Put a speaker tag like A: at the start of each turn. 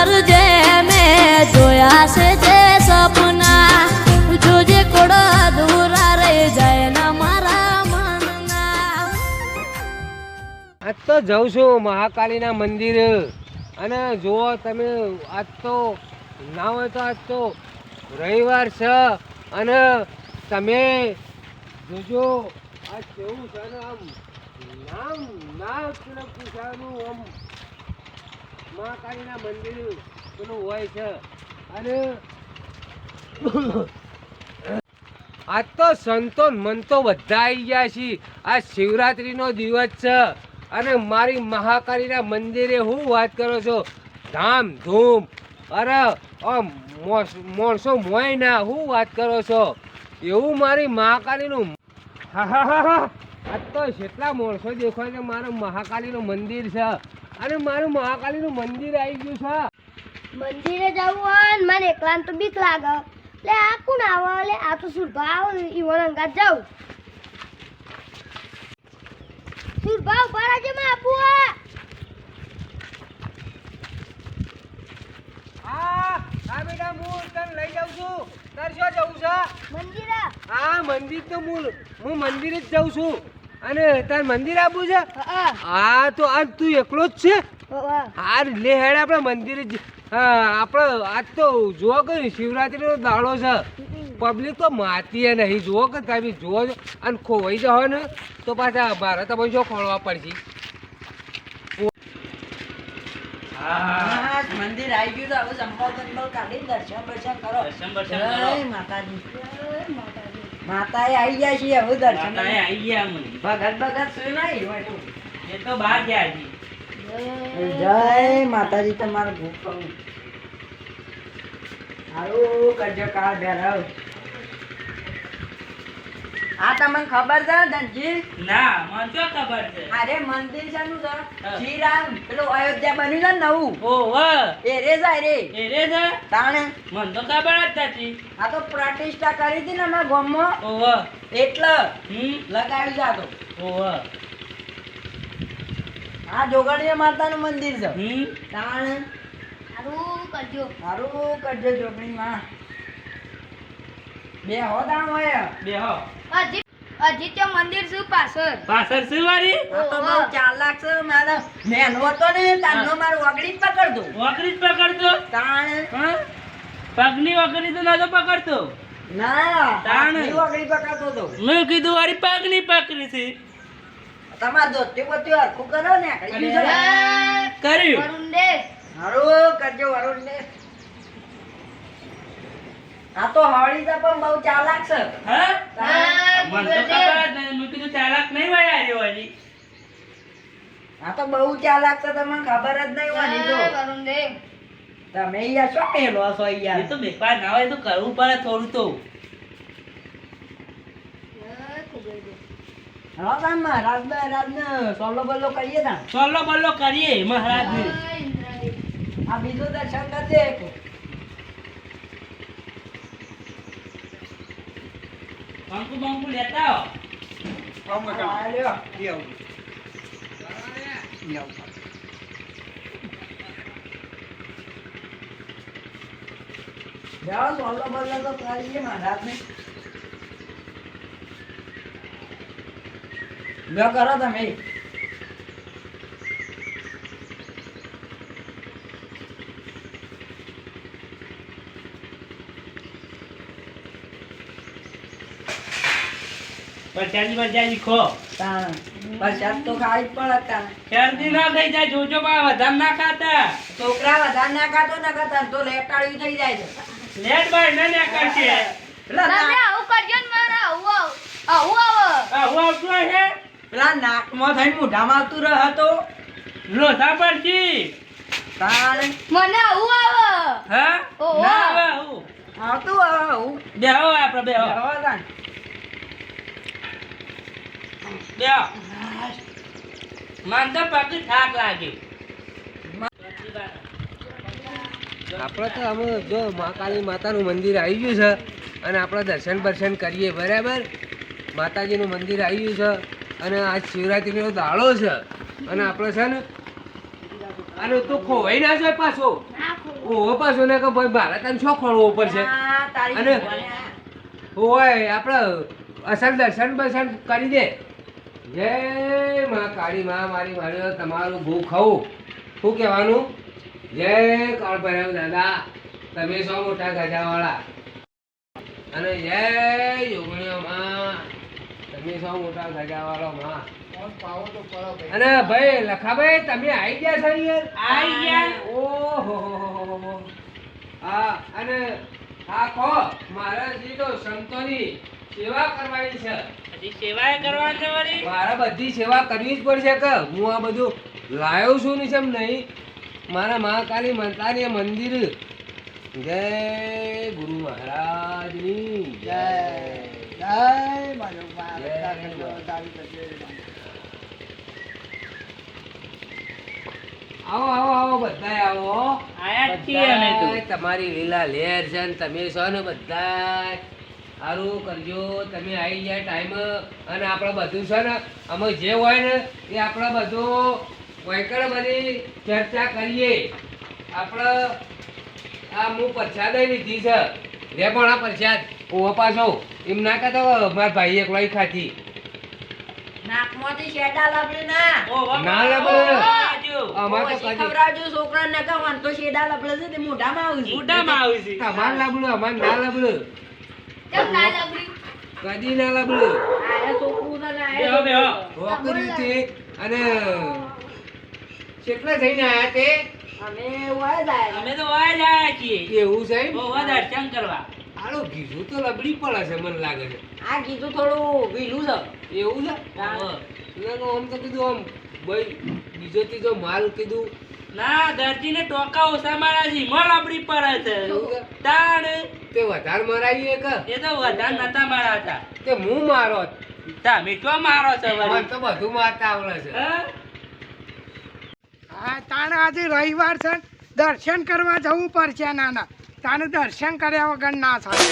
A: કરજે, મેં
B: તો જઉં છું મહાકાળીના મંદિર. અને જુઓ તમે, આજ તો ના હોય તો આજ તો રવિવાર છે. અને તમે જોજો, આ કેવું છે આમ? નામ ના પૂછાનું આમ. મહાકાળીના મંદિર પેલું હોય છે. અને આ તો સંતો મંતો બધા આવી ગયા છે. આ શિવરાત્રીનો દિવસ છે. અને મારી મહાકાળીના મંદિરે હું વાત કરો છો? ધામ ધૂમ. અરે મોણસો મોય ના, હું વાત કરો છો? એવું મારી મહાકાળીનું હા હા હા હા. આજ તો જેટલા માણસો દેખાય છે મારું મહાકાલીનું મંદિર છે. અને મારું મહાકાળીનું મંદિર આવી ગયું છે.
C: મંદિરે જવું હોય ને મને એકલાને તો બીક લાગે. લે આ કોણ આવે? એટલે આ તો સુરભા આવે ઈવન અંગાત જાઉં. સુરભા ઊભા માં આપું આ
B: હા હા બેટા હું તને લઈ જાઉં છું. તારે શું જવું છે?
C: મંદિરે?
B: હા મંદિર તો મૂળ. હું મંદિર જ જાઉં છું. અને તાર મંદિર આપવું છે?
C: હા
B: તો આજ તું એકલો જ છે?
C: હા
B: લે હેડ આપણે મંદિરે હા આપણે આજ તો જુઓ કે શિવરાત્રીનો દાડો છે. પબ્લિક તો માતીએ નહીં. જુઓ કે તમે જુઓ છો અને ખોવાઈ જાઓ ને તો પાછા મારે તમે શું ખોળવા પડશે.
D: મંદિર આવી ગયું તો હવે સંપલ સંપલ કાઢી દર્શન બર્શન કરો.
E: કરો.
D: માતાજી. માતાએ આવી ગયા છીએ હવે દર્શન
E: માતાએ આઈ ગયા મને
D: ભગત ભગત સુઈ નહીં હોય તો.
E: એ તો બહાર ગયા હજી
D: જય માતાજી તમારું ભૂખ કરું સારું કરજો કાળ ભેરવ. આ તમને ખબર છે ધનજી
E: ના મને તો ખબર છે?
D: અરે મંદિર છે. નું તો
E: હા.
D: શ્રીરામ પેલું અયોધ્યા બન્યું છે નવું?
E: ઓહો
D: એ રે જાય રે.
E: એ રે છે?
D: તાણે?
E: મને તો ખબર જ નથી.
D: આ તો પ્રતિષ્ઠા કરી હતી ને અમારા ગામમાં.
E: ઓહો
D: એટલે
E: હમ?
D: લગાવી જાતો.
E: ઓહો
D: આ જોગણીયા માતાનું મંદિર છે.
E: હમ?
D: તાણે?
C: સારું કરજો.
D: સારું કરજો જોગણી માં બે હો તાણ હોય
E: બે
C: હો. હજી તો મંદિર શું પાછળ?
E: પાછળ શું વારી?
D: આ તો બહુ ચાલાક છે મારે મેનો હતો ને તારનો મારો વગડી જ પકડતો
E: વકરી જ પકડતો
D: તાણ.
E: પગની વકરી તો નતો પકડતો.
D: ના
E: તાણે.
D: પકડતો તો
E: મેં કીધું વારી પગની પકડી
D: તમાર દોસ્તી બોસ્તી હરખું કરો ને?
E: કર્યું.
C: વરુણ દે
D: સારું કરજો વરુણ ને આ તો હળી છે પણ બહુ ચાલાક છે.
E: હા? મને તો ખબર જ નહીં મેં કીધું ચાલાક નહીં હોય આ રેવાની
D: આ તો બહુ ચાલાક છે તમને ખબર જ નહીં હોય તો
C: કરું દે
D: તમે અહીંયા શું પેલો છો
E: એ
D: અહીંયા
E: તો બેકાર ના હોય તો કરવું પડે થોડું તો.
D: હા મહારાજ મહારાજ ને સોલો બલ્લો કરીએ તાન
E: સોલો બલ્લો કરીએ મહારાજ ને
D: આ બીજું દર્શન કરજે
E: બંકુ બંકુ લેતા આવો
D: આ લ્યો. જાઓ સોલો બોલો તો કરીએ મહારાજ ને લ્યો કરો તમે
E: પરચાજી પરચાજી ખો.
D: તાણ. પ્રસાદ તો ખાઈ જ પણ હતા
E: શરદી ના થઈ જાય જોજો બા વધારે ના ખાતા.
D: છોકરા વધારે ના ખાતો ના ખાતા તો લેટાડ્યું થઈ જાય છે.
E: લેટ બાય ના ના કરશે
D: પેલા
C: તમે આવું કરજો ને મારે આવું આવું આવું આવે.
E: આ હું આવતો હે
D: પેલા નાકમાં થઈને મોઢામાં આવતું રહે તો.
E: લોધા પરથી.
D: તાણ.
C: મને આવું આવે.
E: હા. ના આવે. હું
D: આવતું હવે
E: બેહો આપણે બેહો.
D: હવે તાણ.
E: બેહો મન તો પગ થાક લાગે.
B: આપણે તો આમ જો મહાકાળી માતાનું મંદિર આવી ગયું છે અને આપણે દર્શન બર્શન કરીએ બરાબર? માતાજીનું મંદિર આવી ગયું છે અને આ શિવરાત્રિનો દાડો છે. અને આપણે છે ને અને તું ખોવાઈ ના છે પાછો? ઓહો પાછો ને કે ભાઈ મારે તને શું ખોળવો પડશે
D: છે?
B: અને- હોય આપણે અસલ દર્શન બર્શન કરી દે. જય માં કાળી માં મારી મારી તમારું ભૂ ખાવું શું કહેવાનું? જય કાળ ભૈરવ દાદા. તમે સો મોટા ગજાવાળા. અને જય યોગણીઓ માં. તમે સો મોટા ગજાવાળો માં. અને ભાઈ લખાભાઈ તમે આવી ગયા છો યાર
E: આઈ ગયા.
B: ઓહો હા અને આ કહો મારા જી તો સંતોની સેવા કરવાની છે.
E: છે વળી?
B: મારા બધી સેવા કરવી જ પડશે કે? હું આ બધું લાયો છું ને કેમ નહીં? મારા મહાકાલી માતાની મંદિર. જય ગુરુ મહારાજની જય. આવો આવો આવો બધા આવો.
E: આયા છીએ અમે
B: તમારી લીલા લેર છે ને તમે છો ને બધાય. સારું કરજો તમે આવી જાય ટાઈમ અને આપણે બધું છે ને અમે જે હોય ને એ આપણે બધું વૈકળ બધી ચર્ચા કરીએ. આપણે આ હું પ્રસાદ લીધી છે. રે પણ આ પ્રસાદ ઓવો પાછો. એમ ના કહેતો મારા ભાઈ એકલો ખાતી.
D: નાકમાંથી શેડા ના.
E: ઓ,
B: ના
E: વાહ,
B: અમાર તો કદી
D: ખવડાવજો છોકરાને નકર વાંધો શેડા લપડે છે તે મોઢામાં આવશે.
E: મોઢામાં આવી છે
B: તમારે લાબડું અમારે ના લાબડું
C: કેમ ના લબડી
B: કદી ના લાબડું
D: આયા છે
B: અને કેટલા થઈને આયા તે?
D: અમે વાય જાય.
E: અમે તો વાય છીએ.
B: એવું છે
E: વધારે કરવા.
B: આલો કીધું તો લબડી પડે છે મને લાગે છે.
D: આ કીધું થોડું વીલું છે.
B: એવું છે? આમ તો કીધું આમ ભાઈ બીજો ત્રીજો માલ કીધું
E: ના દર્દીને ટોકા ઓછા મારા છે મોલ આપડી પડે છે. તાણ.
B: તે વધારે મરાઈ કે
E: એ તો વધારે નતા મારા હતા.
B: તે હું મારો
E: તા મીઠો મારો છે
B: મને તો બધું મારતા આવડે છે.
E: હા?
F: તાણ આજે રવિવાર છે દર્શન કરવા જવું પડશે નાના. તાને દર્શન કર્યા વગર ના થાય!